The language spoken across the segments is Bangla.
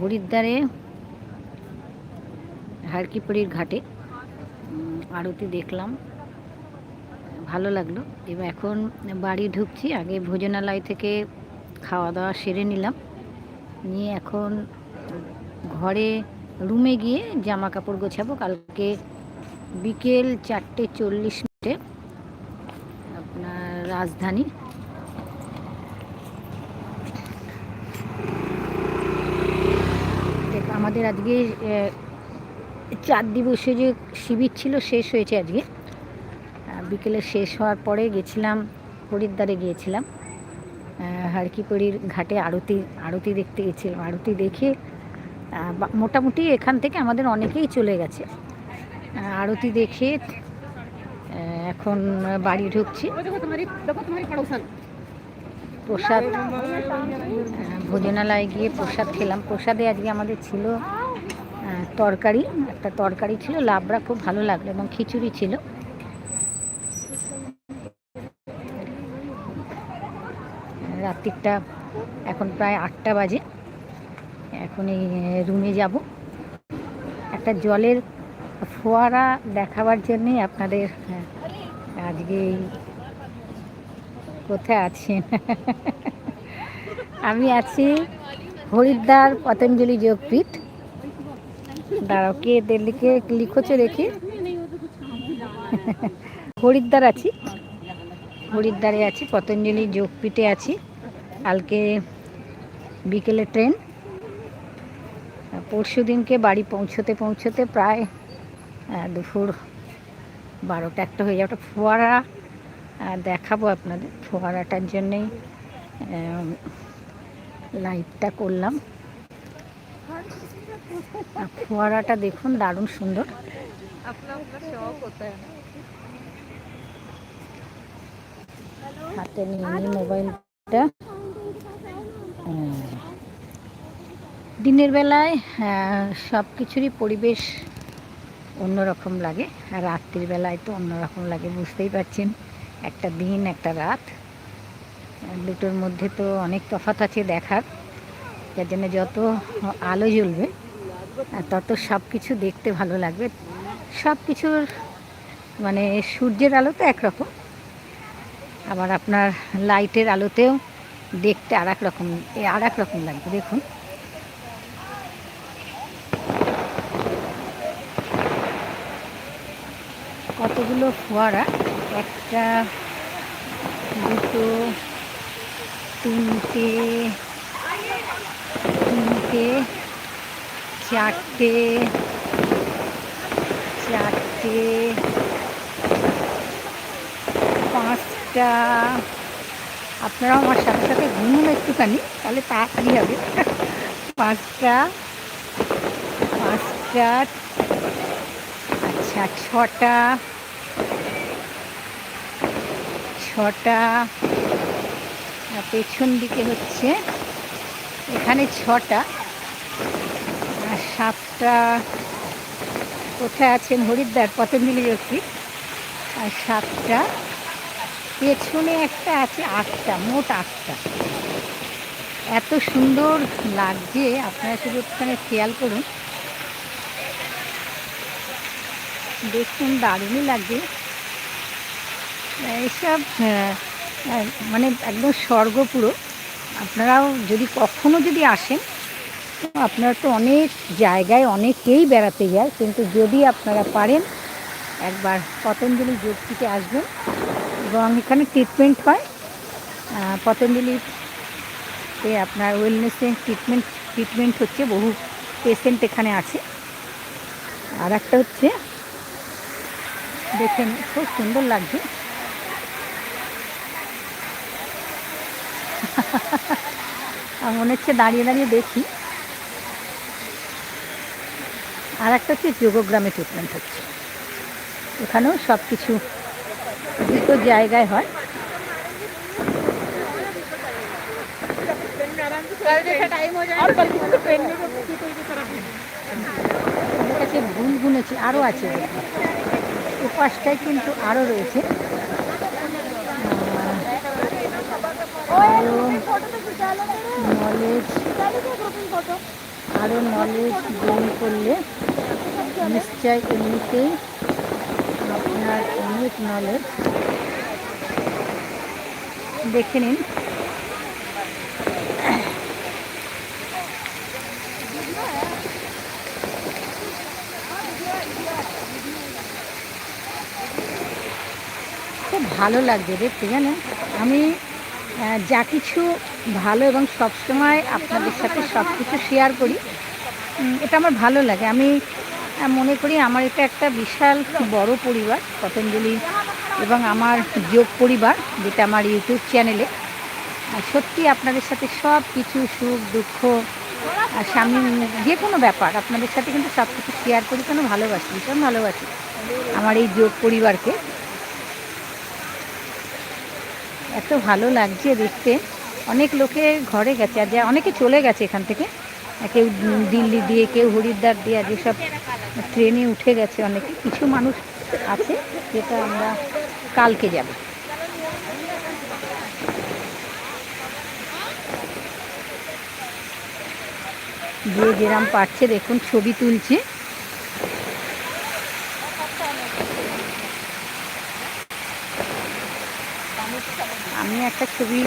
হরিদ্বারে হারকিপুরির ঘাটে আরতি দেখলাম। ভালো লাগল। এবার এখন বাড়ি ঢুকছি, আগে ভোজনালয় থেকে খাওয়া দাওয়া সেরে নিলাম। নিয়ে এখন ঘরে রুমে গিয়ে জামা কাপড় গোছাবো। কালকে বিকেল চারটে চল্লিশ মিনিটে আপনার রাজধানী আমাদের আজকে চার দিবসে যে শিবির ছিল, শেষ হয়েছে আজকে। বিকেলে শেষ হওয়ার পরে গেছিলাম, হরিদ্বারে গিয়েছিলাম। হারকিপড়ির ঘাটে আরতি আরতি দেখতে গেছিলাম। আরতি দেখে মোটামুটি এখান থেকে আমাদের অনেকেই চলে গেছে। আরতি দেখে এখন বাড়ি ঢুকছি। প্রসাদ ভোজনালয়ে গিয়ে প্রসাদ খেলাম। প্রসাদে আজকে আমাদের ছিল তরকারি একটা তরকারি ছিল লাবড়া খুব ভালো লাগল এবং খিচুড়ি ছিল। রাত্রিটা এখন প্রায় আটটা বাজে। এখন এই রুমে যাব। একটা জলের ফোয়ারা দেখাবার জন্যই আপনাদের হ্যাঁ, আজকে এই কোথায় আছেন আমি আছি হরিদ্বার পতঞ্জলি যোগপীঠ দাঁড়াও, কে দিল্লিকে লিখছে দেখি। হরিদ্বার আছি। হরিদ্বারে আছি, পতঞ্জলি যোগপীঠে আছি। কালকে বিকেলে ট্রেন। পরশু দিনকে বাড়ি পৌঁছতে পৌঁছতে প্রায় দুপুর বারোটা একটা হয়ে যাবে। ফোয়ারা দেখাবো আপনাদের। ফোয়ারাটার জন্যেই আহ, লাইভটা করলাম। ফোয়ারাটা দেখুন দারুণ সুন্দর। হাতে নিয়ে নিই মোবাইলটা। দিনের বেলায় সব কিছুরই পরিবেশ অন্যরকম লাগে আর রাত্রির বেলায় তো অন্যরকম লাগে বুঝতেই পারছেন। একটা দিন, একটা রাত। দুটোর মধ্যে তো অনেক তফাৎ আছে দেখার। যার জন্য যত আলো জ্বলবে তত সব কিছু দেখতে ভালো লাগবে। সব কিছুর মানে সূর্যের আলো তো একরকম। আবার আপনার লাইটের আলোতেও দেখতে আর এক রকম আর এক রকম লাগবে, দেখুন। কতগুলো ফোয়ারা। একটা, দুটো, তিনটে তিনটে, চারটে চারটে, পাঁচটা। আপনারাও আমার সাথে সাথে ঘুমুন একটুখানি, তাহলে তাড়াতাড়ি হবে। পাঁচটা পাঁচটা আচ্ছা ছটা ছটা আর পেছন দিকে হচ্ছে, এখানে ছটা, আর সাতটা কোথায় আছেন হরিদ্বার পতঞ্জলি ব্যক্তি আর সাতটা, পেছনে একটা আছে আটটা, মোট আটটা। এত সুন্দর লাগছে, আপনারা শুধু ওখানে খেয়াল করুন। দেখুন, দারুণই লাগছে। এইসব আহ, আহ, মানে একদম স্বর্গ পুরো। আপনারাও যদি কখনো যদি আসেন আপনারা তো অনেক জায়গায় অনেকেই বেড়াতে যায় কিন্তু যদি আপনারা পারেন একবার পতঞ্জলি যোগটিতে আসবেন এবং এখানে ট্রিটমেন্ট হয়। পতঞ্জলিতে আপনার ওয়েলনেসে ট্রিটমেন্ট ট্রিটমেন্ট হচ্ছে বহু পেশেন্ট এখানে আছে। আর একটা হচ্ছে দেখেন খুব সুন্দর লাগছে। মনে হচ্ছে দাঁড়িয়ে দাঁড়িয়ে দেখি। আর একটা হচ্ছে যোগগ্রামে ট্রিটমেন্ট হচ্ছে। এখানেও সব কিছু দুটো জায়গায় হয়। ভুল গুনেছি আরও আছে। উপাসটায় কিন্তু আরও রয়েছে। নলেজ আরও নলেজ গেইন করলে নিশ্চয় এমনিতেই আপনার অনেক নলেজ দেখে নিন খুব ভালো লাগছে দেখতে জানেন আমি যা কিছু ভালো এবং সবসময় আপনাদের সাথে সব কিছু শেয়ার করি এটা আমার ভালো লাগে। আমি মনে করি আমার এটা একটা বিশাল বড় পরিবার, পতঞ্জলি এবং আমার যোগ পরিবার, যেটা আমার ইউটিউব চ্যানেলে সত্যি আপনাদের সাথে সব কিছু সুখ, দুঃখ স্বামী, যে কোনো ব্যাপার, আপনাদের সাথে কিন্তু সব কিছু শেয়ার করি, কেন ভালোবাসি, ভীষণ ভালোবাসি আমার এই যোগ পরিবারকে। এত ভালো লাগছে দেখতে। অনেক লোকে ঘরে গেছে, আর যা অনেকে চলে গেছে এখান থেকে। কেউ দিল্লি দিয়ে, কেউ হরিদ্বার দিয়ে, আর যেসব ট্রেনে উঠে গেছে অনেকে, কিছু মানুষ আছে যেটা আমরা কালকে যাব। যে যেরাম পারছে দেখুন, ছবি তুলছে। আমি একটা ছবি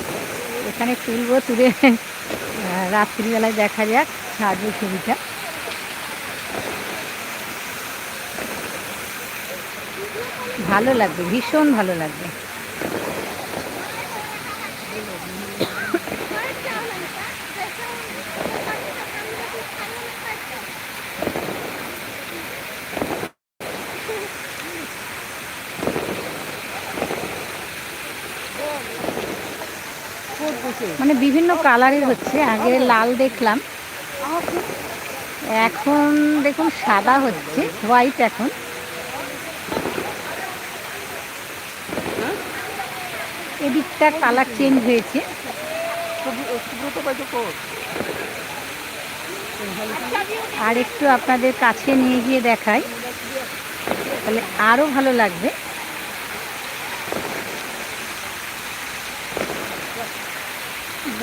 এখানে তুলবো, তুলে রাত্রিবেলায় দেখা যাক ছাড়বো ছবিটা। ভালো লাগবে, ভীষণ ভালো লাগবে। মানে বিভিন্ন কালারের হচ্ছে। আগে লাল দেখলাম। এখন দেখুন সাদা হচ্ছে, হোয়াইট এখন। এদিকটা কালার চেঞ্জ হয়েছে। আর একটু আপনাদের কাছে নিয়ে গিয়ে দেখাই। তাহলে আরও ভালো লাগবে।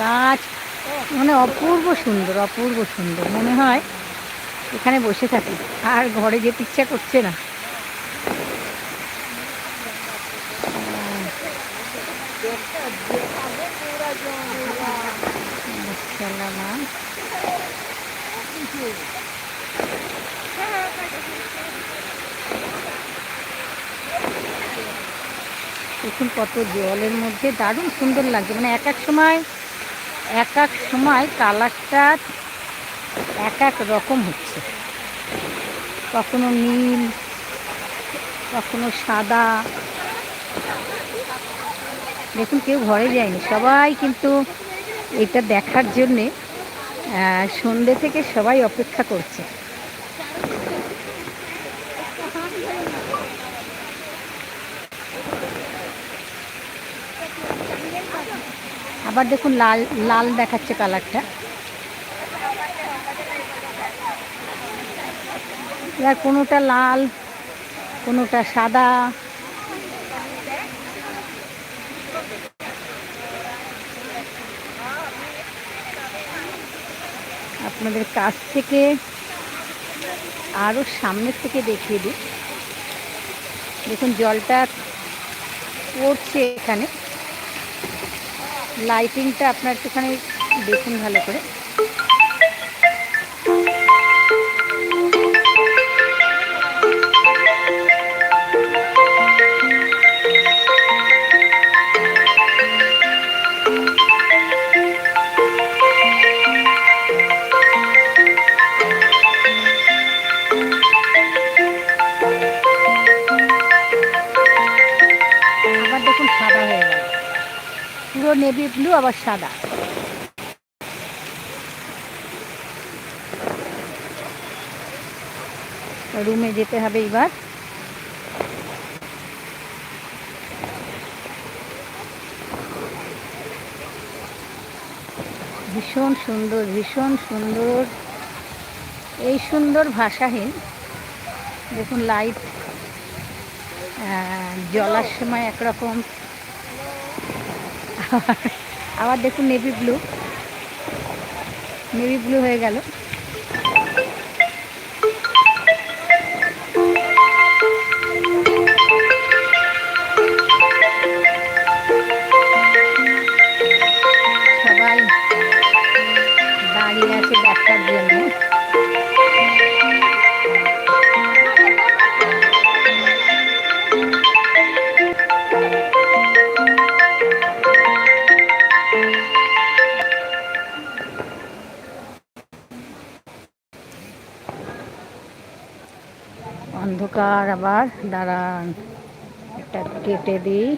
গাছ। মানে অপূর্ব সুন্দর অপূর্ব সুন্দর। মনে হয় এখানে বসে থাকি, আর ঘরে যেতে ইচ্ছা করছে না। দেখুন কত জলের মধ্যে দারুণ সুন্দর লাগছে। মানে এক এক সময় এক এক সময় কালারটা এক এক রকম হচ্ছে। কখনো নীল, কখনো সাদা। দেখুন, কেউ ঘরে যায়নি। সবাই কিন্তু এটা দেখার জন্যে সন্ধ্যে থেকে সবাই অপেক্ষা করছে। আবার দেখুন লাল লাল দেখাচ্ছে কালারটা। এবার কোনোটা লাল, কোনোটা সাদা। আপনাদের কাছ থেকে আরও সামনের থেকে দেখিয়ে দিই। দেখুন জলটা পড়ছে এখানে। লাইটিংটা আপনার একটুখানি দেখুন ভালো করে। পুরো নেভি ব্লু, আবার সাদা। রুমে যেতে হবে এবার। ভীষণ সুন্দর ভীষণ সুন্দর। এই সুন্দর ভাষাহীন। দেখুন লাইট জলার সময় একরকম। আবার দেখুন নেভি ব্লু নেভি ব্লু হয়ে গেল। অন্ধকার আবার দাঁড়ান। একটা কেটে দিই।